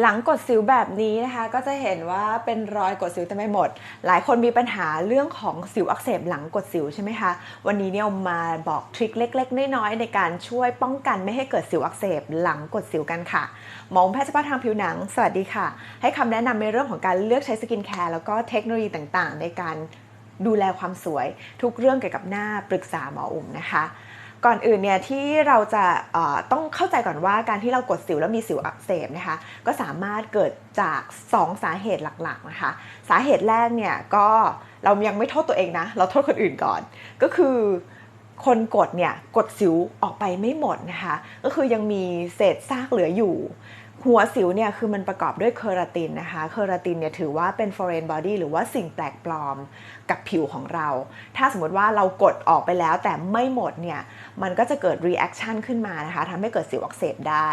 หลังกดสิวแบบนี้นะคะก็จะเห็นว่าเป็นรอยกดสิวเต็มไปหมด หลายคนมีปัญหาเรื่องของสิวอักเสบหลังกดสิวใช่ไหมคะวันนี้เนี่ยมาบอกทริคเล็ก ๆ น้อยๆในการช่วยป้องกันไม่ให้เกิดสิวอักเสบหลังกดสิวกันค่ะหมอแพทย์เฉพาะทางผิวหนังสวัสดีค่ะ ให้คำแนะนำในเรื่องของการเลือกใช้สกินแคร์แล้วก็เทคโนโลยีต่างๆ ในการดูแลความสวยทุกเรื่องเกี่ยวกับหน้าปรึกษาหมออุ่มนะคะ ก่อนอื่นเนี่ยที่เราจะต้องเข้าใจก่อนว่าการที่เรากดสิวแล้วมีสิวอักเสบนะคะก็สามารถเกิดจาก 2 สาเหตุหลักๆนะคะสาเหตุแรกเนี่ยก็เรายังไม่โทษตัวเองนะ เราโทษคนอื่นก่อน ก็คือคนกดเนี่ยกดสิวออกไปไม่หมดนะคะ ก็คือยังมีเศษซากเหลืออยู่ หัวสิวเนี่ยคือมันประกอบด้วยเคอราตินนะคะ เคอราตินเนี่ยถือว่าเป็น foreign body หรือว่าสิ่งแปลกปลอมกับผิวของเรา ถ้าสมมติว่าเรากดออกไปแล้วแต่ไม่หมดเนี่ย มันก็จะเกิด reaction ขึ้นมานะคะทำให้เกิดสิวอักเสบได้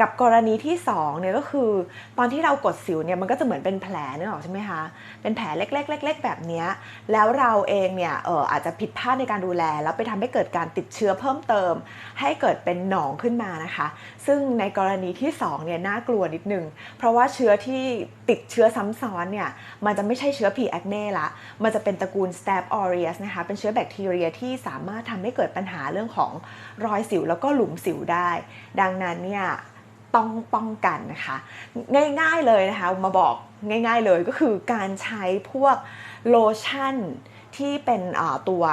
กับกรณีที่2เนี่ยก็คือ ตอนที่เรากดสิวเนี่ยมันก็จะเหมือนเป็นแผลนึกออกใช่ไหมคะ เป็นแผลเล็กๆๆแบบนี้ แล้วเราเองเนี่ยเอออาจจะผิดพลาดในการดูแล แล้วไปทำให้เกิดการติดเชื้อเพิ่มเติม ให้เกิดเป็นหนองขึ้นมานะคะ ซึ่งในกรณีที่2เนี่ยน่ากลัวนิดนึง เพราะว่าเชื้อที่ติดเชื้อซ้ำซ้อนเนี่ย มันจะไม่ใช่เชื้อ P. acne ละ มันจะเป็นตระกูล Staph aureus นะคะ เป็นเชื้อแบคทีเรียที่สามารถทำให้เกิดปัญหาเรื่องของรอยสิวแล้วก็หลุมสิวได้ ดังนั้นเนี่ยต้องป้องกันนะคะ ง่ายๆเลยนะคะ มาบอกง่าย ๆเลยก็คือการใช้พวกโลชั่นที่เป็นตัว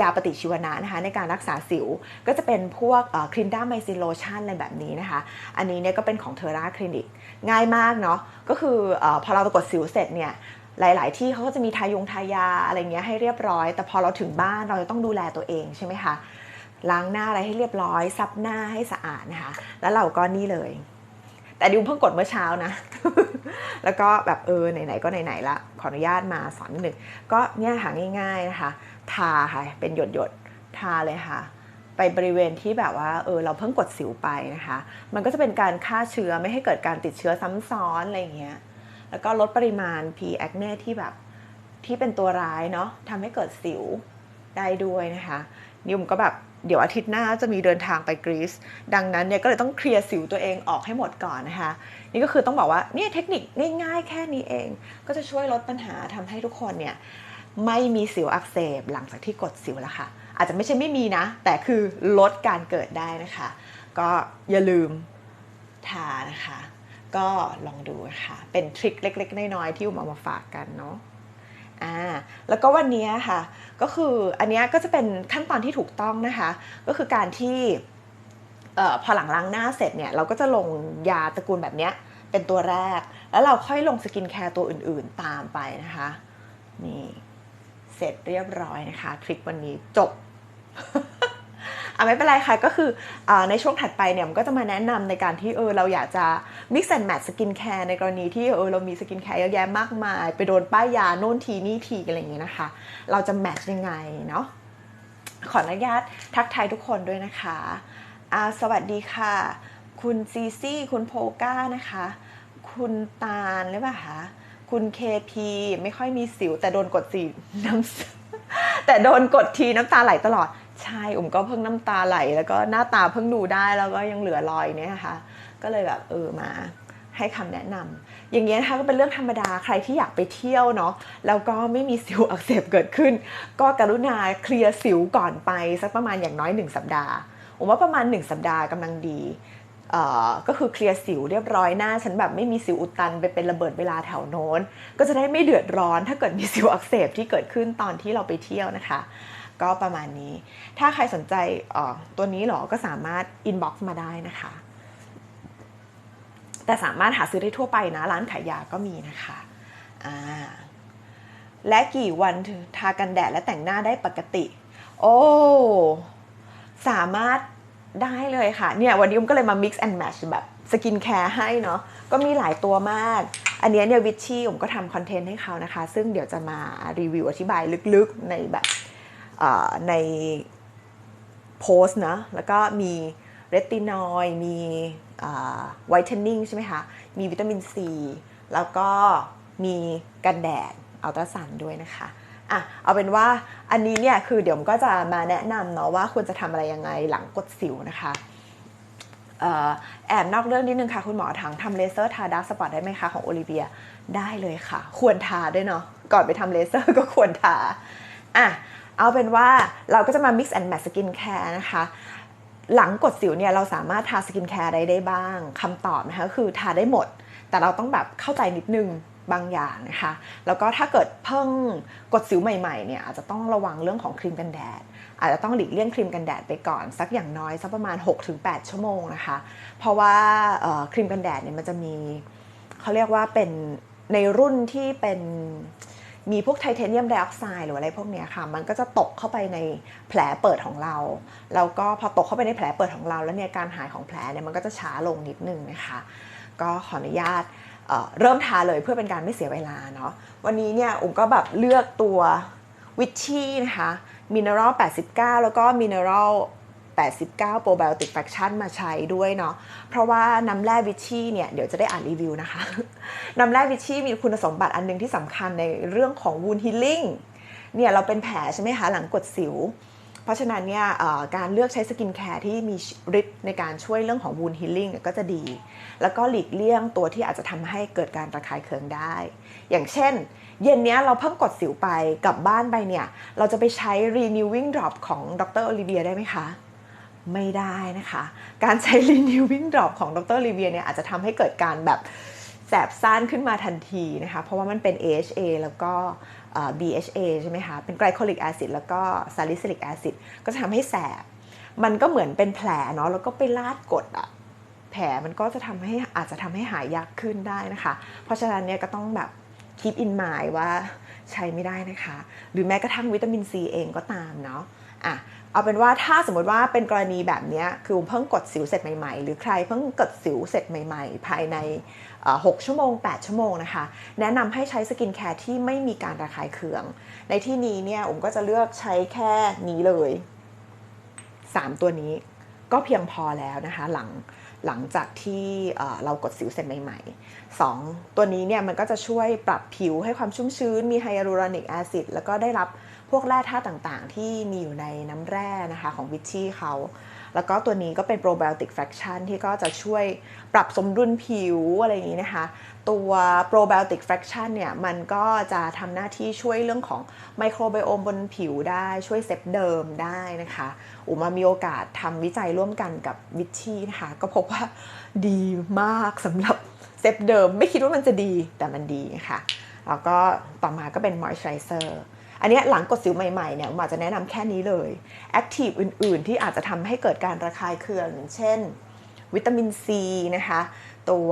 ยาปฏิชีวนะนะคะในการรักษาสิว ก็จะเป็นพวกคลินด้าไมซิโลชั่นอะไรแบบนี้นะคะ อันนี้เนี่ยก็เป็นของเทอร่าคลินิกง่ายมากเนาะก็คืออพอเราตกดสิวเสร็จเนี่ยหลาย ๆ ที่เขาก็จะมีทายงทายาอะไรเงี้ยให้เรียบร้อย แต่พอเราถึงบ้านเราจะต้องดูแลตัวเองใช่ไหมคะล้างหน้าอะไรให้เรียบร้อยซับหน้าให้สะอาดนะคะ แล้วเราก็นี่เลย แต่ดิวเพิ่งกดเมื่อเช้านะ แล้วก็แบบเออไหน ๆ ก็ไหน ๆ ละ ขออนุญาตมาสอนนิดนึงก็เนี่ยหาง่าย ๆ นะคะ ทาค่ะ เป็นหยดหยดทาเลยค่ะ ไปบริเวณที่แบบว่าเออเราเพิ่งกดสิวไปนะคะ มันก็จะเป็นการฆ่าเชื้อไม่ให้เกิดการติดเชื้อซ้ำซ้อนอะไรอย่างเงี้ยแล้วก็ลดปริมาณ P. acne ที่แบบที่เป็นตัวร้ายเนาะทำให้เกิดสิวได้ด้วยนะคะนิวมก็แบบเดี๋ยวอาทิตย์หน้าจะมีเดินทางไปกรีซดังนั้นเนี่ยก็เลยต้องเคลียร์สิวตัวเองออกให้หมดก่อนนะคะ นี่ก็คือต้องบอกว่าเนี่ยเทคนิคง่ายๆแค่นี้เอง ก็จะช่วยลดปัญหาทำให้ทุกคนเนี่ย ไม่มีสิวอักเสบหลังจากที่กดสิวแล้วค่ะ อาจจะไม่ใช่ไม่มีนะ แต่คือลดการเกิดได้นะคะ ก็อย่าลืมทานะคะ ก็ลองดูค่ะ เป็นทริคเล็ก ๆ น้อยๆที่อุ้มเอามาฝากกันเนาะอ่าแล้วก็วันนี้ค่ะ ก็คืออันนี้ก็จะเป็นขั้นตอนที่ถูกต้องนะคะ ก็คือการที่ออพอหลังล้างหน้าเสร็จเนี่ยเราก็จะลงยาตระกูลแบบนี้เป็นตัวแรก แล้วเราค่อยลงสกินแคร์ตัวอื่นๆตามไปนะคะ นี่ เสร็จเรียบร้อยนะคะ ทริควันนี้จบอะไม่เป็นไรค่ะก็คืออในช่วงถัดไปเนี่ยมันก็จะมาแนะนำในการที่เออเราอยากจะ mix and match สกินแคร์ในกรณีที่เออเรามีสกินแคร์เยอะแยะมากมาย ไปโดนป้ายยาโน่นทีนี่ทีอะไรอย่างเงี้ยนะคะ เราจะแมทช์ยังไงเนาะขออนุญาตทักทายทุกคนด้วยนะคะอ่าสวัสดีค่ะ คุณซีซี่ คุณโพก้านะคะ คุณตาลหรือเปล่าคะ คุณเคพีไม่ค่อยมีสิว แต่โดนกดสีน้ำแต่โดนกดทีน้ำตาไหลตลอด ใช่อุ๋มก็เพิ่งน้ำตาไหล แล้วก็หน้าตาเพิ่งดูได้แล้วก็ยังเหลือรอยเนี่ยนะคะก็เลยแบบเออมาให้คำแนะนำอย่างเงี้ยนะคะก็เป็นเรื่องธรรมดาใครที่อยากไปเที่ยวเนาะแล้วก็ไม่มีสิวอักเสบเกิดขึ้น ก็กรุณาเคลียร์สิวก่อนไปสักประมาณอย่างน้อย 1 สัปดาห์ผมว่าประมาณ 1 สัปดาห์กำลังดี ก็คือเคลียร์สิวเรียบร้อยหน้า ฉันแบบไม่มีสิวอุดตันไปเป็นระเบิดเวลาแถวโน้น ก็จะได้ไม่เดือดร้อน ถ้าเกิดมีสิวอักเสบที่เกิดขึ้นตอนที่เราไปเที่ยวนะคะ ก็ประมาณนี้ ถ้าใครสนใจตัวนี้หรอก็สามารถอินบ็อกซ์มาได้นะคะ แต่สามารถหาซื้อได้ทั่วไปนะ ร้านขายยาก็มีนะคะและกี่วันทากันแดดและแต่งหน้าได้ปกติ โอ้สามารถ ได้เลยค่ะ เนี่ยวันนี้อุ้มก็เลยมา mix and match แบบสกินแคร์ให้เนาะ ก็มีหลายตัวมาก อันนี้เนี่ยวิชชี่ผมก็ทำคอนเทนต์ให้เขานะคะ ซึ่งเดี๋ยวจะมารีวิวอธิบายลึกๆในแบบในโพสนะ แล้วก็มีเรตินอยมีไวท์เทนนิ่งใช่ไหมคะ มีวิตามินซี แล้วก็มีกันแดดอัลตราซันด้วยนะคะ อะเอาเป็นว่าอันนี้เนี่ยคือเดี๋ยวก็จะมาแนะนำเนาะว่าควรจะทำอะไรยังไงหลังกดสิวนะคะแอบนอกเรื่องนิดนึงค่ะ คุณหมอถังทำเลเซอร์ทาดาร์กสปอตได้ไหมคะ ของโอลิเวียได้เลยค่ะ ควรทาด้วยเนาะก่อนไปทำเลเซอร์ก็ควรทาอะเอาเป็นว่าเราก็จะมา mix and match skin care นะคะ หลังกดสิวเนี่ยเราสามารถทาสกินแคร์ได้ได้บ้างคำตอบนะคะคือทาได้หมด แต่เราต้องแบบเข้าใจนิดนึง บางอย่างนะคะ แล้วก็ถ้าเกิดเพิ่งกดสิวใหม่ๆเนี่ยอาจจะต้องระวังเรื่องของครีมกันแดด อาจจะต้องหลีกเลี่ยงครีมกันแดดไปก่อน สักอย่างน้อยสักประมาณ 6-8 ชั่วโมงนะคะ เพราะว่าครีมกันแดดเนี่ยมันจะมีเขาเรียกว่าเป็นในรุ่นที่เป็นมีพวกไทเทเนียมไดออกไซด์หรืออะไรพวกนี้ค่ะ มันก็จะตกเข้าไปในแผลเปิดของเรา แล้วก็พอตกเข้าไปในแผลเปิดของเรา แล้วเนี่ยการหายของแผลเนี่ยมันก็จะช้าลงนิดนึงนะคะ ก็ขออนุญาต เริ่มทาเลยเพื่อเป็นการไม่เสียเวลาเนาะวันนี้เนี่ยอุ๋มก็แบบเลือกตัววิชชี่นะคะมินเนอรัล89 แล้วก็มินเนอรัล89 Probiotic Fraction มาใช้ด้วยเนาะ เพราะว่าน้ำแร่วิชชี่เนี่ยเดี๋ยวจะได้อ่านรีวิวนะคะ น้ำแร่วิชชี่มีคุณสมบัติอันหนึงที่สำคัญในเรื่องของ wound healing เนี่ยเราเป็นแผลใช่ไหมคะ หลังกดสิว เพราะฉะนั้นเนี่ยการเลือกใช้สกินแคร์ที่มีฤทธิ์ในการช่วยเรื่องของ wound healing เนี่ยก็จะดี แล้วก็หลีกเลี่ยงตัวที่อาจจะทำให้เกิดการระคายเคืองได้ อย่างเช่น เย็นนี้เราเพิ่งกดสิวไปกลับบ้านไปเนี่ย เราจะไปใช้ renewing drop ของดรโอลิเวียได้ไหมคะไม่ได้นะคะ การใช้ renewing drop ของดรลิเวียเนี่ยอาจจะทำให้เกิดการแบบแสบซ่านขึ้นมาทันทีนะคะ เพราะว่ามันเป็น AHA แล้วก็ BHA ใช่ไหมคะ เป็นไกลโคลิกแอซิดแล้วก็ซาลิซิลิกแอซิดก็จะทำให้แสบ มันก็เหมือนเป็นแผลเนาะแล้วก็ไปลาดกดอะแผลมันก็จะทำให้อาจจะทำให้หายยากขึ้นได้นะคะ เพราะฉะนั้นเนี่ยก็ต้องแบบ keep in mind ว่าใช้ไม่ได้นะคะ หรือแม้กระทั่งวิตามินซีเองก็ตามเนาะอะเอาเป็นว่าถ้าสมมติว่าเป็นกรณีแบบนี้คือเพิ่งกดสิวเสร็จใหม่ๆ หรือใครเพิ่งกดสิวเสร็จใหม่ ๆ ภายใน 6 ชั่วโมง 8 ชั่วโมงนะคะ แนะนำให้ใช้สกินแคร์ที่ไม่มีการระคายเคือง ในที่นี้เนี่ยผมก็จะเลือกใช้แค่นี้เลย 3 ตัวนี้ก็เพียงพอแล้วนะคะหลังหลังจากที่เรากดสิวเสร็จใหม่ๆ 2 ตัวนี้เนี่ยมันก็จะช่วยปรับผิวให้ความชุ่มชื้น มีไฮยาลูรอนิกแอซิดแล้วก็ได้รับ พวกแร่ธาตุต่างๆ ที่มีอยู่ในน้ำแร่นะคะของวิชชี่เขา แล้วก็ตัวนี้ก็เป็น probiotic fraction ที่ก็จะช่วยปรับสมดุลผิวอะไรอย่างนี้นะคะ ตัว probiotic fraction เนี่ย มันก็จะทำหน้าที่ช่วยเรื่องของไมโครไบโอมบนผิวได้ช่วยเซฟเดิมได้นะคะอุมามีโอกาสทำวิจัยร่วมกันกับวิชชี่นะคะ ก็พบว่าดีมากสำหรับเซฟเดิม ไม่คิดว่ามันจะดีแต่มันดีค่ะแล้วก็ต่อมาก็เป็น moisturizer อันเอันนี้หลังกดสิวใหม่ๆเนี่ยผมอาจจะแนะนำแค่นี้เลยแอคทีฟอื่นๆ ที่อาจจะทำให้เกิดการระคายเคืองอย่างเช่น วิตามินซีนะคะตัว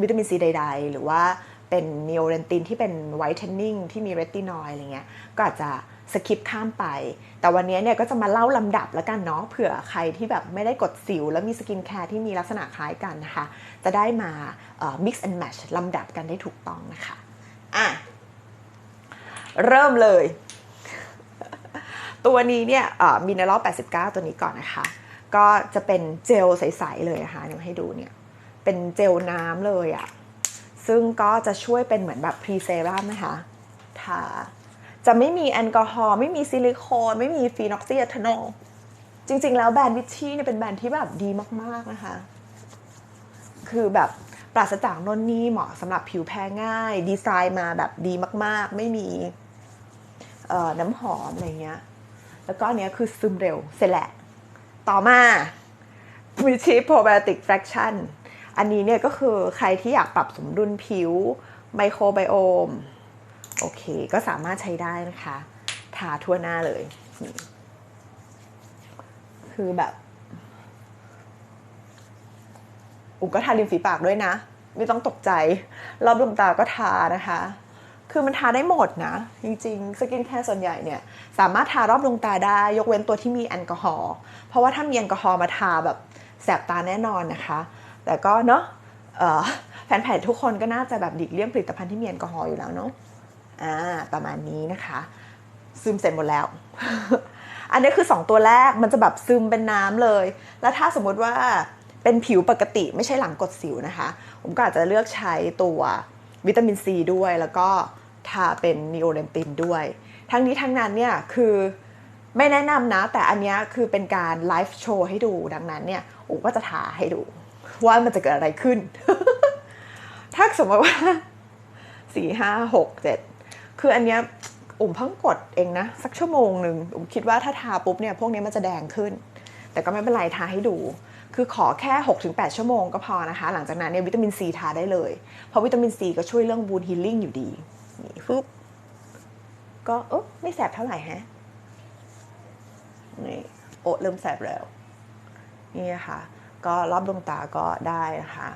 วิตามินซีใด ๆ หรือว่าเป็นนิโอเรนตินที่เป็นไวท์เทนนิ่งที่มีเรตินอยล์อะไรเงี้ยก็อาจจะสคิปข้ามไป แต่วันนี้เนี่ยก็จะมาเล่าลำดับแล้วกันเนาะเผื่อใครที่แบบไม่ได้กดสิว แล้วมีสกินแคร์ที่มีลักษณะคล้ายกันนะคะ จะได้มา mix and match ลำดับกันได้ถูกต้องนะคะ อะ เริ่มเลย ตัวนี้เนี่ยมินเนอรัล89 ตัวนี้ก่อนนะคะ ก็จะเป็นเจลใส ๆ เลยนะคะเดี๋ยวให้ดูเนี่ย เป็นเจลน้ำเลยอะ่ะ ซึ่งก็จะช่วยเป็นเหมือนแบบพรีเซรั่มนะคะทาจะไม่มีแอลกอฮอล์ไม่มีซิลิโคน ไม่มีฟีนอกซิเอทานอลจริง ๆ แล้วแบรนด์วิชชี่เนี่ยเป็นแบรนด์ที่แบบดีมาก ๆ นะคะ คือแบบปราศจากนนนี่เหมาะสำหรับผิวแพ้ง่าย ดีไซน์มาแบบดีมาก ๆ ไม่มี น้ำหอมอะไรเงี้ย แล้วก็อันเนี้ยคือซึมเร็วเสร็จแหละ ต่อมาวิชีโปรไบโอติกแฟ c ชั่นอันนี้เนี่ยก็คือใครที่อยากปรับสมดุลผิวไมโครไบโอม โอเค ก็สามารถใช้ได้นะคะ ทาทั่วหน้าเลย คือแบบอุ๋มก็ทาริมฝีปากด้วยนะ ไม่ต้องตกใจ รอบดวงตาก็ทานะคะ คือมันทาได้หมดนะ จริงๆ สกินแคร์ส่วนใหญ่เนี่ย สามารถทารอบดวงตาได้ ยกเว้นตัวที่มีแอลกอฮอล์เพราะว่าถ้ามีแอลกอฮอล์มาทาแบบแสบตาแน่นอนนะคะ แต่ก็เนาะแฟนแผนทุกคนก็น่าจะแบบหลีกเลี่ยงผลิตภัณฑ์ที่มีแอลกอฮอล์อยู่แล้วเนาะอ่าประมาณนี้นะคะ ซึมเสร็จหมดแล้ว อันนี้คือ 2 ตัวแรกมันจะแบบซึมเป็นน้ำเลย แล้วถ้าสมมุติว่าเป็นผิวปกติไม่ใช่หลังกดสิวนะคะ ผมก็อาจจะเลือกใช้ตัววิตามินซีด้วยแล้วก็ ทาเป็นนิโอเรนตินด้วย ทั้งนี้ทั้งนั้นเนี่ยคือไม่แนะนำนะ แต่อันนี้คือเป็นการไลฟ์โชว์ให้ดูดังนั้นเนี่ยอุ๋มก็จะทาให้ดู ว่ามันจะเกิดอะไรขึ้น ถ้าสมมติว่าสี่ห้าหกเจ็ดคืออันเนี้ยอุ๋มเพิ่งกดเองนะ สักชั่วโมงหนึ่งอุ๋มคิดว่าถ้าทาปุ๊บเนี่ยพวกนี้มันจะแดงขึ้น แต่ก็ไม่เป็นไรทาให้ดู คือขอแค่ 6-8 ชั่วโมงก็พอนะคะ หลังจากนั้นเนี่ยวิตามินซีทาได้เลย เพราะวิตามินซีก็ช่วยเรื่องบูนฮีลิ่งอยู่ดี นี่ฟึบก็เออไม่แสบเท่าไหร่ฮะนี่โอะเริ่มแสบแล้ว นี่ค่ะ ก็รอบดวงตาก็ได้นะคะ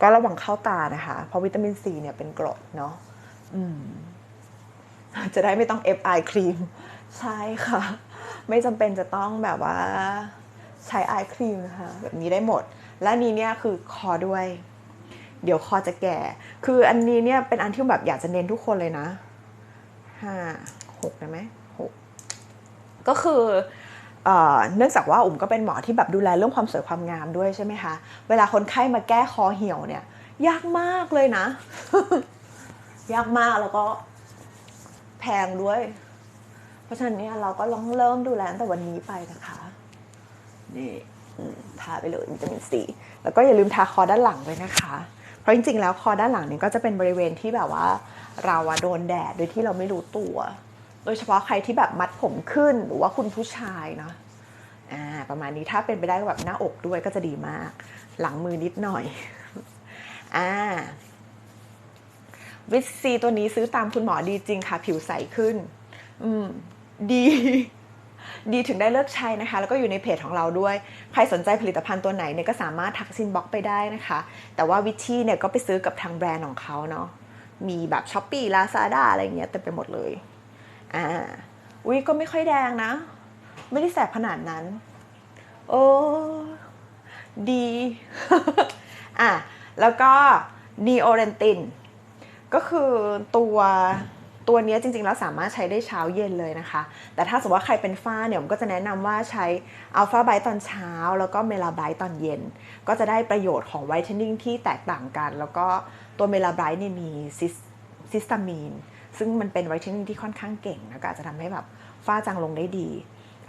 ก็ระวังเข้าตานะคะ เพราะวิตามินซีเนี่ยเป็นกรดเนาะอืม จะได้ไม่ต้องเอฟไอครีม ใช่ค่ะ ไม่จำเป็นจะต้องแบบว่าใช้ไอครีมนะคะ แบบนี้ได้หมด และนนี้เนี่ยคือคอด้วย เดี๋ยวคอจะแก่ คืออันนี้เนี่ยเป็นอันที่แบบอยากจะเน้นทุกคนเลยนะห้าหกได้ไหมหกก็คือเนื่องจากว่าอุ๋มก็เป็นหมอที่แบบดูแลเรื่องความสวยความงามด้วยใช่ไหมคะ เวลาคนไข้มาแก้คอเหี่ยวเนี่ย ยากมากเลยนะ ยากมากแล้วก็แพงด้วย เพราะฉะนั้นเนี่ยเราก็ลองเริ่มดูแลตั้งแต่วันนี้ไปนะคะ นี่ทาไปเลยวิตามินซีแล้วก็อย่าลืมทาคอด้านหลังด้วยนะคะ เพราะจริงๆ แล้วคอด้านหลังเนี่ยก็จะเป็นบริเวณที่แบบว่าเราอะโดนแดดโดยที่เราไม่รู้ตัว โดยเฉพาะใครที่แบบมัดผมขึ้นหรือว่าคุณผู้ชายเนาะอ่าประมาณนี้ถ้าเป็นไปได้ก็แบบหน้าอกด้วยก็จะดีมาก หลังมือนิดหน่อยอ่าวิตซีตัวนี้ซื้อตามคุณหมอดีจริงค่ะ ผิวใสขึ้น อืม ดี ดีถึงได้เลิกใช้นะคะ แล้วก็อยู่ในเพจของเราด้วย ใครสนใจผลิตภัณฑ์ตัวไหนเนี่ยก็สามารถทักซินบ็อกไปได้นะคะ แต่ว่าวิชี่เนี่ยก็ไปซื้อกับทางแบรนด์ของเขาเนาะมีแบบช้อปปี้ลาซาด้าอะไรเงี้ยเต็มไปหมดเลยอ่าอุ้ยก็ไม่ค่อยแดงนะ ไม่ได้แสบขนาดนั้น โอ้ดีอะแล้วก็นีโอเรนตินก็คือตัว ตัวนี้จริงๆ แล้วสามารถใช้ได้เช้าเย็นเลยนะคะ แต่ถ้าสมมติว่าใครเป็นฝ้าเนี่ยผมก็จะแนะนำว่าใช้อัลฟาไบต์ตอนเช้า แล้วก็เมลาไบต์ตอนเย็น ก็จะได้ประโยชน์ของไวท์เทนนิ่งที่แตกต่างกัน แล้วก็ตัวเมลาไบต์เนี่ยมีซิสซิสตามีน ซึ่งมันเป็นไวท์เทนนิ่งที่ค่อนข้างเก่งแล้วก็อาจจะทำให้แบบฝ้าจางลงได้ดี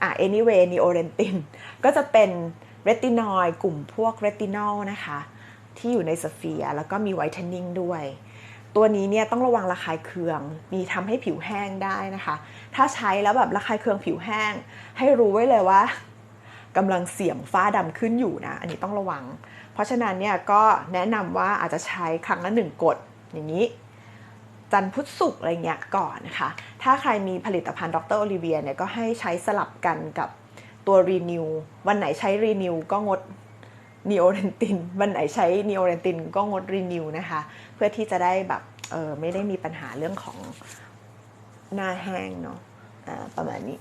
อะ anyway นีโอเรนตินก็จะเป็นเรตินอยด์กลุ่มพวกเรตินอลนะคะ ที่อยู่ในสเฟียร์แล้วก็มีไวท์เทนนิ่งด้วย ตัวนี้เนี่ยต้องระวังระคายเคือง มีทำให้ผิวแห้งได้นะคะ ถ้าใช้แล้วแบบระคายเคืองผิวแห้ง ให้รู้ไว้เลยว่ากำลังเสี่ยงฝ้าดำขึ้นอยู่นะ อันนี้ต้องระวัง เพราะฉะนั้นเนี่ยก็แนะนำว่าอาจจะใช้ครั้งละหนึ่งกดอย่างนี้ จันพุธศุกอะไรเงี้ยก่อนนะคะ ถ้าใครมีผลิตภัณฑ์ดรโอลิเวียเนี่ยก็ให้ใช้สลับกันกับตัวรีนิววันไหนใช้รีนิวก็งดนีโอเรนตินวันไหนใช้นีโอเรนตินก็งดรีนิวนะคะ เพื่อที่จะได้แบบเออไม่ได้มีปัญหาเรื่องของหน้าแห้งเนาะประมาณนี้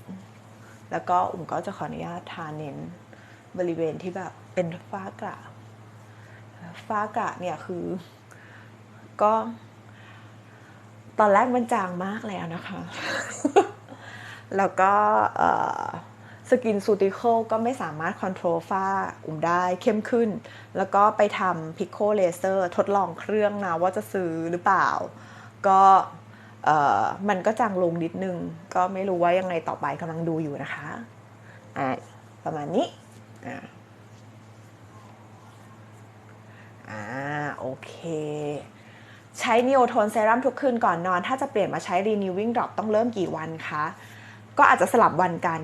แล้วก็อุ่มก็จะขออนุญาตทาเน้นบริเวณที่แบบเป็นฝ้ากระฝ้ากระเนี่ยคือ ก็ตอนแรกมันจางมากแล้วนะคะ แล้วก็ สกินซูติเคิลก็ไม่สามารถคอนโทรลฝ้าอุ่มได้เข้มขึ้น แล้วก็ไปทำพิโคเลเซอร์ทดลองเครื่องนะว่าจะซื้อหรือเปล่า ก็มันก็จางลงนิดนึง ก็ไม่รู้ว่ายังไงต่อไปกำลังดูอยู่นะคะอ่าประมาณนี้อ่าอ่าโอเค ใช้นิโอโทนเซรั่มทุกคืนก่อนนอน ถ้าจะเปลี่ยนมาใช้ Renewing Drop ต้องเริ่มกี่วันคะ ก็อาจจะสลับวันกัน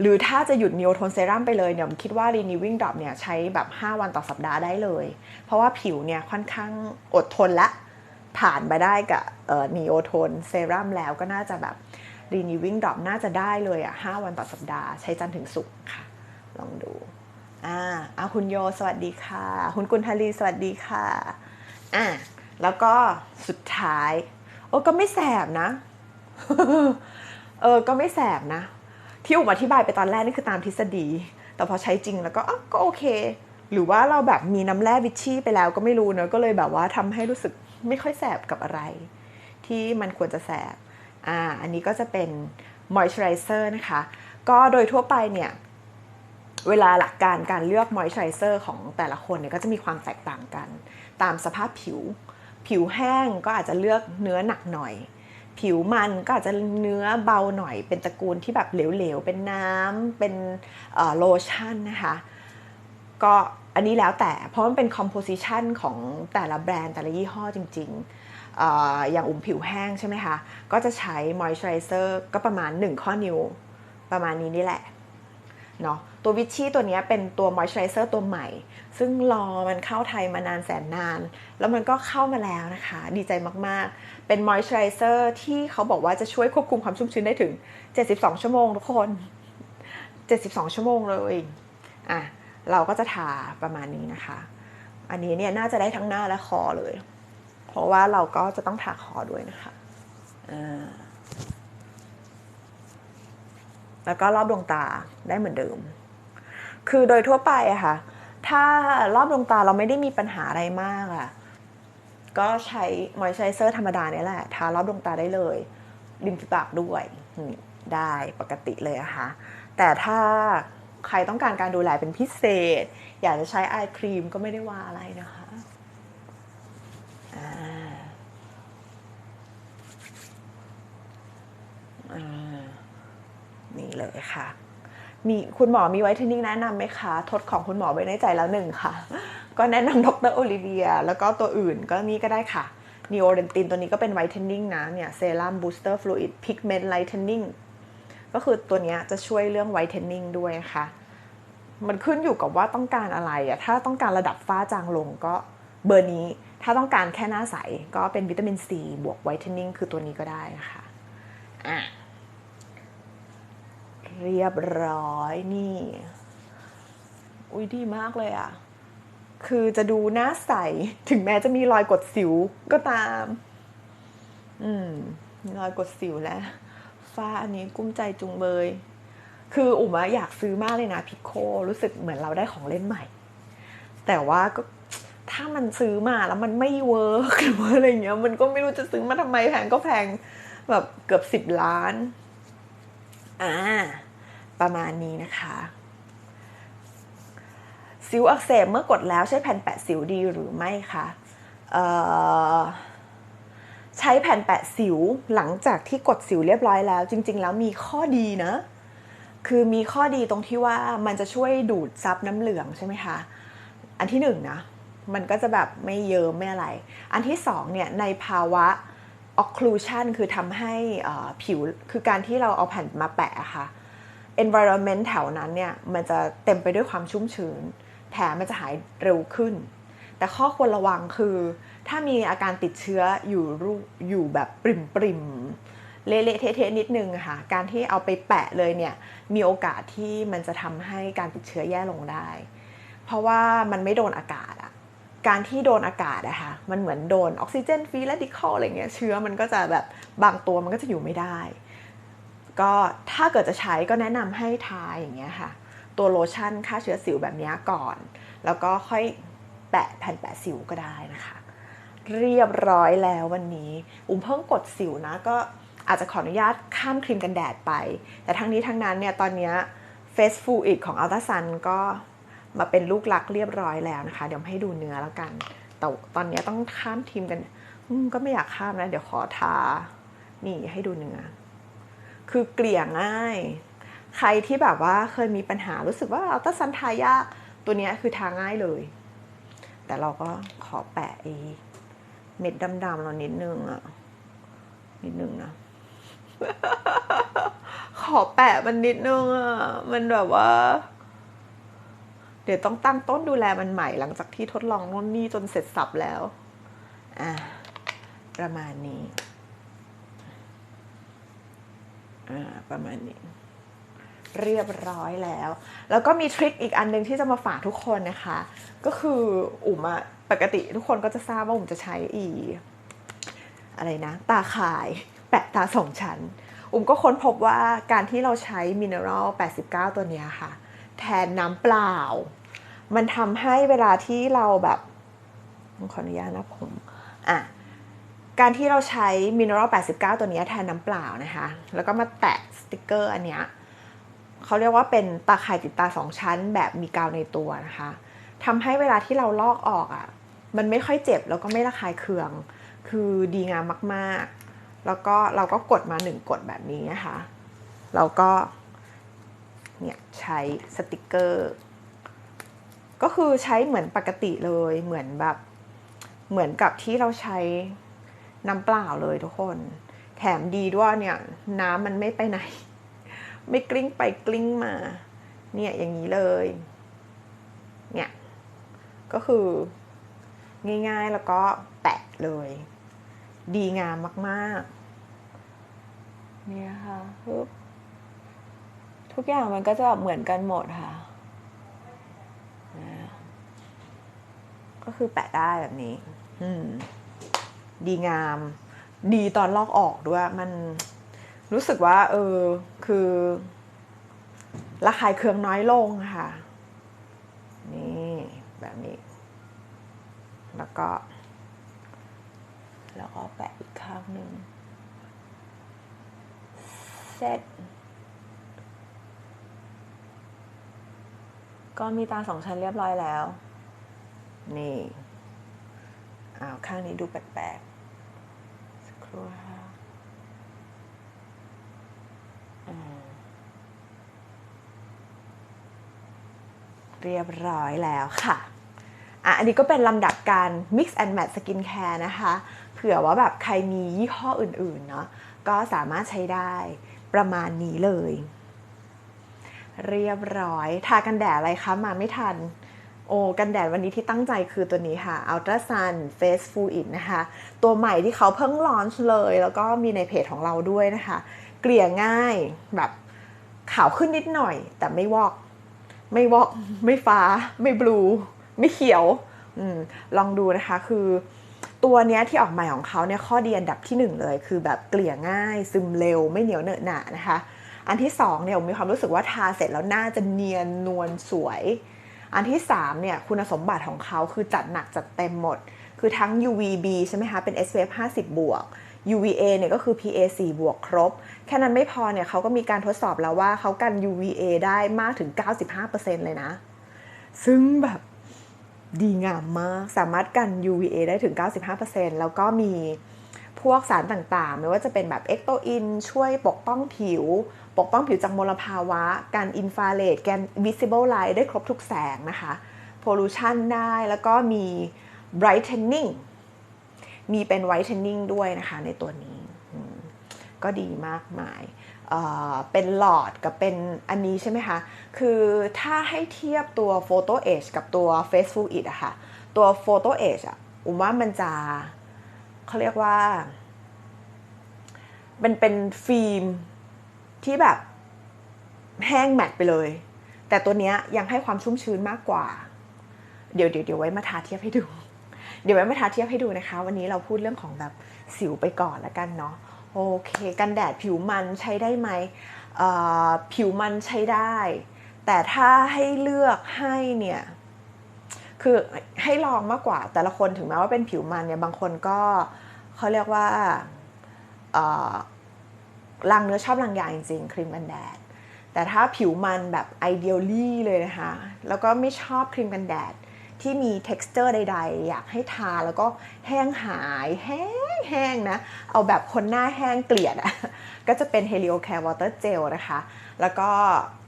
หรือถ้าจะหยุดนิโอโทนเซรั่มไปเลยเนี่ยผมคิดว่า Renewing Drop เนี่ยใช้แบบ 5 วันต่อสัปดาห์ได้เลย เพราะว่าผิวเนี่ยค่อนข้างอดทนละผ่านมาได้กับนิโอโทนเซรั่มแล้วก็น่าจะแบบ Renewing Drop น่าจะได้เลยอะ5วันต่อสัปดาห์ใช้จันถึงศุกค่ะ ลองดูอ่าอาคุณโยสวัสดีค่ะ คุณกุลทลีสวัสดีค่ะอ่าแล้วก็สุดท้าย โอ้ก็ไม่แสบนะ เออก็ไม่แสบนะ ที่อุมอธิบายไปตอนแรกนี่คือตามทฤษฎี แต่พอใช้จริงแล้วก็อ๋อก็โอเค หรือว่าเราแบบมีน้ำแร่วิชชี่ไปแล้วก็ไม่รู้เนอะก็เลยแบบว่าทำให้รู้สึกไม่ค่อยแสบกับอะไร ที่มันควรจะแสบอ่าอันนี้ก็จะเป็นมอยส์เจอไรเซอร์นะคะ ก็โดยทั่วไปเนี่ย เวลาหลักการการเลือกมอยส์เจอไรเซอร์ของแต่ละคนเนี่ยก็จะมีความแตกต่างกัน ตามสภาพผิว ผิวแห้งก็อาจจะเลือกเนื้อหนักหน่อย ผิวมันก็อาจจะเนื้อเบาหน่อย เป็นตระกูลที่แบบเหลวๆ เป็นน้ำ เป็นโลชั่นนะคะ ก็อันนี้แล้วแต่เพราะมันเป็นคอมโพสิชันของแต่ละแบรนด์แต่ละยี่ห้อจริง ๆออย่างอุ่มผิวแห้งใช่ไหมคะ ก็จะใช้มอยส์เจอร์เซอร์ก็ประมาณ 1 ข้อนิ้ว ประมาณนี้นี่แหละเนาะ ตัววิชชี่ตัวนี้เป็นตัวมอยส์เจอร์เซอร์ตัวใหม่ ซึ่งรอมันเข้าไทยมานานแสนนาน แล้วมันก็เข้ามาแล้วนะคะ ดีใจมากๆ เป็นมอยส์เจอร์เซอร์ที่เขาบอกว่าจะช่วยควบคุมความชุ่มชื้นได้ถึง 72 ชั่วโมงทุกคน 72 ชั่วโมงเลยอะเราก็จะทาประมาณนี้นะคะ อันนี้เนี่ยน่าจะได้ทั้งหน้าและคอเลย เพราะว่าเราก็จะต้องทาคอด้วยนะคะแล้วก็รอบดวงตาได้เหมือนเดิม คือโดยทั่วไปอะค่ะ ถ้ารอบดวงตาเราไม่ได้มีปัญหาอะไรมากอะก็ใช้มอยส์เจอร์เซอร์ธรรมดาเนี่ยแหละ ทารอบดวงตาได้เลยริมฝีปากด้วยได้ปกติเลยอะค่ะแต่ถ้าใครต้องการการดูแลเป็นพิเศษ อยากจะใช้ไอครีมก็ไม่ได้ว่าอะไรนะคะ นี่เลยค่ะ มีคุณหมอมีไวท์เทนนิ่งแนะนำไหมคะ ทดของคุณหมอไว้ในใจแล้วหนึ่งค่ะ ก็แนะนำดรโอลิเวีย แล้วก็ตัวอื่นก็นี่ก็ได้ค่ะนีโอเรนตินตัวนี้ก็เป็นไวท์เทนนิ่งนะเนี่ยเซรั่มบูสเตอร์ฟลูอิดพิกเมนต์ไลท์เทนนิ่งก็คือตัวนี้จะช่วยเรื่องไวท์เทนนิ่งด้วยนะคะมันขึ้นอยู่กับว่าต้องการอะไรอะถ้าต้องการระดับฝ้าจางลงก็เบอร์นี้ ถ้าต้องการแค่หน้าใสก็เป็นวิตามินซีบวกไวท์เทนนิ่งคือตัวนี้ก็ได้นะคะอะ เรียบร้อยนี่ อุ้ยดีมากเลยอะคือจะดูหน้าใส ถึงแม้จะมีรอยกดสิวก็ตาม อืมรอยกดสิวแล้ว ฟ้าอันนี้กุ้มใจจุงเบย คืออุ๋มอยากซื้อมากเลยนะพิโครู้สึกเหมือนเราได้ของเล่นใหม่ แต่ว่าก็ถ้ามันซื้อมาแล้วมันไม่เวิร์กหรือว่าอะไรเงี้ย มันก็ไม่รู้จะซื้อมาทำไมแพงก็แพงแบบเกือบสิบล้าน อ่า ประมาณนี้นะคะสิวอักเสบเมื่อกดแล้วใช้แผ่นแปะสิวดีหรือไม่คะใช้แผ่นแปะสิวหลังจากที่กดสิวเรียบร้อยแล้ว จริง ๆ แล้วมีข้อดีนะ คือมีข้อดีตรงที่ว่ามันจะช่วยดูดซับน้ำเหลืองใช่ไหมคะ อันที่หนึ่งนะ มันก็จะแบบไม่เยิ้มไม่อะไร อันที่สองเนี่ยในภาวะ occlusion คือทำให้ผิวคือการที่เราเอาแผ่นมาแปะค่ะ environment แถวนั้นเนี่ยมันจะเต็มไปด้วยความชุ่มชื้น แผลมันจะหายเร็วขึ้น แต่ข้อควรระวังคือ ถ้ามีอาการติดเชื้ออยู่รูอยู่แบบปริมปริมเละเทะนิดนึงค่ะ การที่เอาไปแปะเลยเนี่ยมีโอกาสที่มันจะทำให้การติดเชื้อแย่ลงได้ เพราะว่ามันไม่โดนอากาศอะการที่โดนอากาศอะค่ะมันเหมือนโดนออกซิเจนฟรีและดิคอลอะไรเงี้ยเชื้อมันก็จะแบบบางตัวมันก็จะอยู่ไม่ได้ ก็ถ้าเกิดจะใช้ก็แนะนำให้ทาอย่างเงี้ยค่ะ ตัวโลชั่นฆ่าเชื้อสิวแบบนี้ก่อน แล้วก็ค่อยแปะแผ่นแปะสิวก็ได้นะคะ เรียบร้อยแล้ววันนี้ อุ้มเพิ่งกดสิวนะก็อาจจะขออนุญาตข้ามครีมกันแดดไป แต่ทั้งนี้ทั้งนั้นเนี่ยตอนนี้เฟสฟูอิดของอัลตาซันก็มาเป็นลูกลักเรียบร้อยแล้วนะคะ เดี๋ยวให้ดูเนื้อแล้วกัน แต่ตอนนี้ต้องข้ามทีมกันก็ไม่อยากข้ามนะ เดี๋ยวขอทา นี่ให้ดูเนื้อ คือเกลี่ยง่าย ใครที่แบบว่าเคยมีปัญหารู้สึกว่าอัลตราซันทายากตัวนี้คือทาง่ายเลย แต่เราก็ขอแปะไอ้เม็ดดำๆเรานิดนึงอะนิดนึงนะ ขอแปะมันนิดนึงอะมันแบบว่า เดี๋ยวต้องตั้งต้นดูแลมันใหม่หลังจากที่ทดลองนู่นนี่จนเสร็จสับแล้ว อะประมาณนี้ ประมาณนี้ เรียบร้อยแล้ว แล้วก็มีทริคอีกอันหนึ่งที่จะมาฝากทุกคนนะคะ ก็คืออุ๋มอะปกติทุกคนก็จะทราบว่าอุ๋มจะใช้อีอะไรนะ ตาข่ายแปะตาสองชั้น อุ๋มก็ค้นพบว่าการที่เราใช้มินเนอรัล89 ตัวเนี้ยค่ะ แทนน้ำเปล่า มันทำให้เวลาที่เราแบบขออนุญาตนะผมอะ การที่เราใช้มินเนอรัล89 ตัวนี้แทนน้ำเปล่านะคะ แล้วก็มาแตะสติกเกอร์อันเนี้ยเขาเรียกว่าเป็นตาข่ายติดตาสองชั้นแบบมีกาวในตัวนะคะทำให้เวลาที่เราลอกออกอะ่ะ มันไม่ค่อยเจ็บแล้วก็ไม่ระคายเคือง คือดีงามมากๆ แล้วก็เราก็กดมาหนึ่งกดแบบนี้นะคะ เราก็เนี่ยใช้สติกเกอร์ ก็คือใช้เหมือนปกติเลย เหมือนแบบ เหมือนกับที่เราใช้ น้ำเปล่าเลยทุกคน แถมดีด้วยเนี่ยน้ำมันไม่ไปไหน ไม่กลิ้งไปกลิ้งมา เนี่ยอย่างนี้เลย เนี่ยก็คือ ง่ายๆแล้วก็แปะเลย ดีงามมากๆ เนี่ยค่ะปึ๊บทุกอย่างมันก็จะเหมือนกันหมดค่ะ ก็คือแปะได้แบบนี้ อืม ดีงาม ดีตอนลอกออกด้วยมันรู้สึกว่า เออ คือระคายเคืองน้อยลงค่ะ นี่แบบนี้ แล้วก็ แล้วก็แปะอีกข้างหนึ่งเสร็จก็มีตาสองชั้นเรียบร้อยแล้ว นี่ อ้าวข้างนี้ดูแปลกๆสักครู่ค่ะเรียบร้อยแล้วค่ะอะ อันนี้ก็เป็นลำดับการ mix and match skin care นะคะ เผื่อว่าแบบใครมียี่ห้ออื่นๆเนาะก็สามารถใช้ได้ประมาณนี้เลย เรียบร้อย ทากันแดดอะไรคะ มาไม่ทัน โอ้กันแดดวันนี้ที่ตั้งใจคือตัวนี้ค่ะ Ultra Sun Face Fluid นะคะ ตัวใหม่ที่เขาเพิ่งลอนช์เลย แล้วก็มีในเพจของเราด้วยนะคะ เกลี่ยง่ายแบบขาวขึ้นนิดหน่อย แต่ไม่วอก ไม่วอก ไม่ฟ้า ไม่บลู ไม่เขียวอลองดูนะคะคือตัวเนี้ยที่ออกใหม่ของเขาเนี่ยข้อดีอันดับที่หนึ่งเลย คือแบบเกลี่ยง่าย ซึมเร็ว ไม่เหนียวเนอะหนะนะคะ อันที่สองเนี่ยผมมีความรู้สึกว่าทาเสร็จแล้วหน้าจะเนียนนวลสวย อันที่3เนี่ยคุณสมบัติของเขาคือจัดหนักจัดเต็มหมด คือทั้ง UVB ใช่ไหมคะเป็น SPF 50 บวก UVA เนี่ยก็คือ PA 4บวกครบ แค่นั้นไม่พอเนี่ยเขาก็มีการทดสอบแล้วว่าเขากัน UVA ได้มากถึง 95%เลยนะ ซึ่งแบบดีงามมาก สามารถกัน UVA ได้ถึง 95%แล้วก็มี พวกสารต่างๆ ไม่ว่าจะเป็นแบบเอ็กโตอินช่วยปกป้องผิว ปกป้องผิวจากมลภาวะ การอินฟราเรดการ visible light ได้ครบทุกแสงนะคะ pollution ได้แล้วก็มี brightening มีเป็น whitening ด้วยนะคะในตัวนี้ก็ดีมากมายเป็นหลอดกับเป็นอันนี้ใช่ไหมคะ คือถ้าให้เทียบตัว Photo Edge กับตัว Face Fluid อะค่ะ ตัว Photo Edge อะอุมว่ามันจะ เขาเรียกว่า มันเป็นฟิล์มที่แบบแห้งแมตไปเลย แต่ตัวเนี้ยยังให้ความชุ่มชื้นมากกว่า เดี๋ยวเดี๋ยวเดี๋ยวไว้มาทาเทียบให้ดู เดี๋ยวไว้มาทาเทียบให้ดูนะคะ วันนี้เราพูดเรื่องของแบบสิวไปก่อนล้วกันเนาะโอเค กันแดดผิวมันใช้ได้ไหมผิวมันใช้ได้ แต่ถ้าให้เลือกให้เนี่ย คือให้ลองมากกว่า แต่ละคนถึงแม้ว่าเป็นผิวมันเนี่ยบางคนก็เขาเรียกว่าลังเนื้อชอบลังยาจริงๆครีมกันแดด แต่ถ้าผิวมันแบบไอเดียลี่เลยนะคะ แล้วก็ไม่ชอบครีมกันแดดที่มี t e x t อร์ใด ๆ อยากให้ทาแล้วก็แห้งหายแห้งแห้งนะ เอาแบบคนหน้าแห้งเกลียดอะก็จะเป็น Helio Care Water Gel นะคะ แล้วก็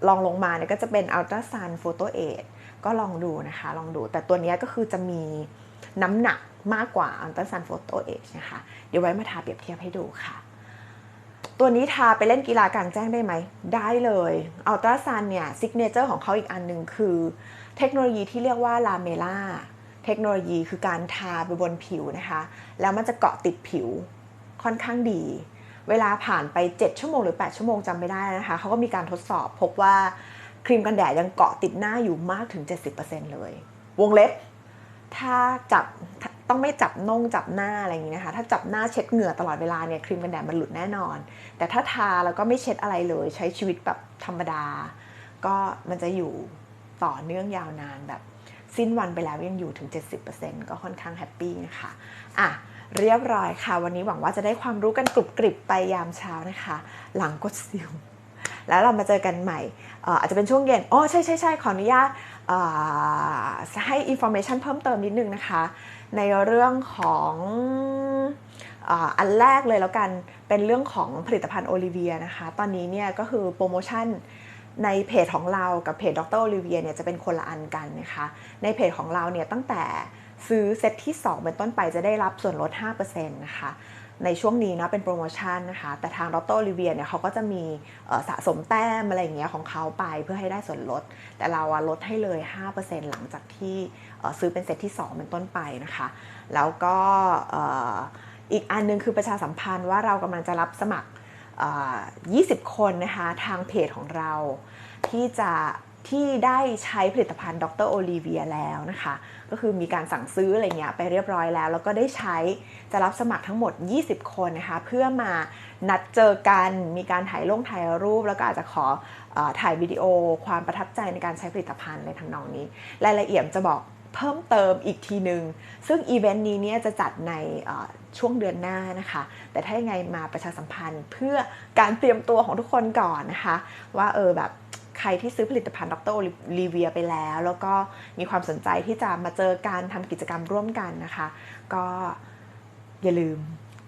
ลองลงมาเนี่ยก็จะเป็น Ultra Sun Photo Aid ก็ลองดูนะคะ ลองดู แต่ตัวนี้ก็คือจะมีน้ำหนักมากกว่า Ultra Sun Photo Aid นะคะ เดี๋ยวไว้มาทาเปรียบเทียบให้ดูค่ะ ตัวนี้ทาไปเล่นกีฬากลางแจ้งได้ไหม ได้เลยอัลตราซันเนี่ยซิกเนเจอร์ของเขาอีกอันหนึ่งคือ เทคโนโลยีที่เรียกว่าลาเมล่าเทคโนโลยีคือการทาไปบนผิวนะคะ แล้วมันจะเกาะติดผิวค่อนข้างดี เวลาผ่านไป 7 ชั่วโมงหรือ 8 ชั่วโมงจำไม่ได้นะคะเขาก็มีการทดสอบพบว่า ครีมกันแดดยังเกาะติดหน้าอยู่มากถึง 70%เลย วงเล็บ ถ้าจับต้องไม่จับนงจับหน้าอะไรอย่างนี้นะคะ ถ้าจับหน้าเช็ดเหงื่อตลอดเวลาเนี่ยครีมกันแดดมันหลุดแน่นอน แต่ถ้าทาแล้วก็ไม่เช็ดอะไรเลย ใช้ชีวิตแบบธรรมดา ก็มันจะอยู่ต่อเนื่องยาวนานแบบสิ้นวันไปแล้วยังอยู่ถึง 70%ก็ค่อนข้างแฮปปี้นะคะอะเรียบร้อยค่ะ วันนี้หวังว่าจะได้ความรู้กันกรุบกริบไปยามเช้านะคะ หลังกดซิลแล้วเรามาเจอกันใหม่ อาจจะเป็นช่วงเย็นอ๋อใช่ใช่ใช่ขออนุญาตให้อินโฟเมชันเพิ่มเติมนิดนึงนะคะ ในเรื่องของอันแรกเลยแล้วกันเป็นเรื่องของผลิตภัณฑ์โอลิเวียนะคะ ตอนนี้เนี่ยก็คือโปรโมชั่นในเพจของเรากับเพจดรโอลิเวียเนี่ยจะเป็นคนละอันกันนะคะ ในเพจของเราเนี่ยตั้งแต่ซื้อเซตที่ 2 เป็นต้นไปจะได้รับส่วนลด 5%นะคะ ในช่วงนี้นะเป็นโปรโมชั่นนะคะ แต่ทางดรโอลิเวียเนี่ยเขาก็จะมีสะสมแต้มอะไรอย่างเงี้ยของเขาไปเพื่อให้ได้ส่วนลด แต่เราลดให้เลย 5%หลังจากที่ซื้อเป็นเซตที่ 2 เป็นต้นไปนะคะ แล้วก็อีกอันนึงคือประชาสัมพันธ์ว่าเรากำลังจะรับสมัครเอ่อ20 คนนะคะ ทางเพจของเราที่จะ ที่ได้ใช้ผลิตภัณฑ์ดรโอลิเวียแล้วนะคะ ก็คือมีการสั่งซื้ออะไรเงี้ยไปเรียบร้อยแล้ว แล้วก็ได้ใช้จะรับสมัครทั้งหมด 20 คนนะคะ เพื่อมานัดเจอกันมีการถ่ายลงถ่ายรูป แล้วก็อาจจะขออถ่ายวิดีโอ ความประทับใจในการใช้ผลิตภัณฑ์ในทางนองนี้ รายละเอียดจะบอกเพิ่มเติมอีกทีหนึ่งซึ่งอีเวนต์นี้เนี่ยจะจัดในช่วงเดือนหน้านะคะ แต่ถ้ายังไงมาประชาสัมพันธ์เพื่อการเตรียมตัวของทุกคนก่อนนะคะ ว่าเออแบบ ใครที่ซื้อผลิตภัณฑ์ดรลีเวียไปแล้ว แล้วก็มีความสนใจที่จะมาเจอการทำกิจกรรมร่วมกันนะคะ ก็อย่าลืม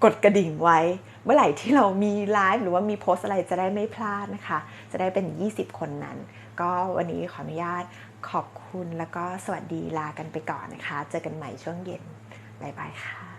กดกระดิ่งไว้ เมื่อไหร่ที่เรามีไลฟ์หรือว่ามีโพสอะไรจะได้ไม่พลาดนะคะ จะได้เป็น 20 คนนั้น ก็วันนี้ขออนุญาตขอบคุณแล้วก็สวัสดีลากันไปก่อนนะคะ เจอกันใหม่ช่วงเย็นบ๊ายบายค่ะ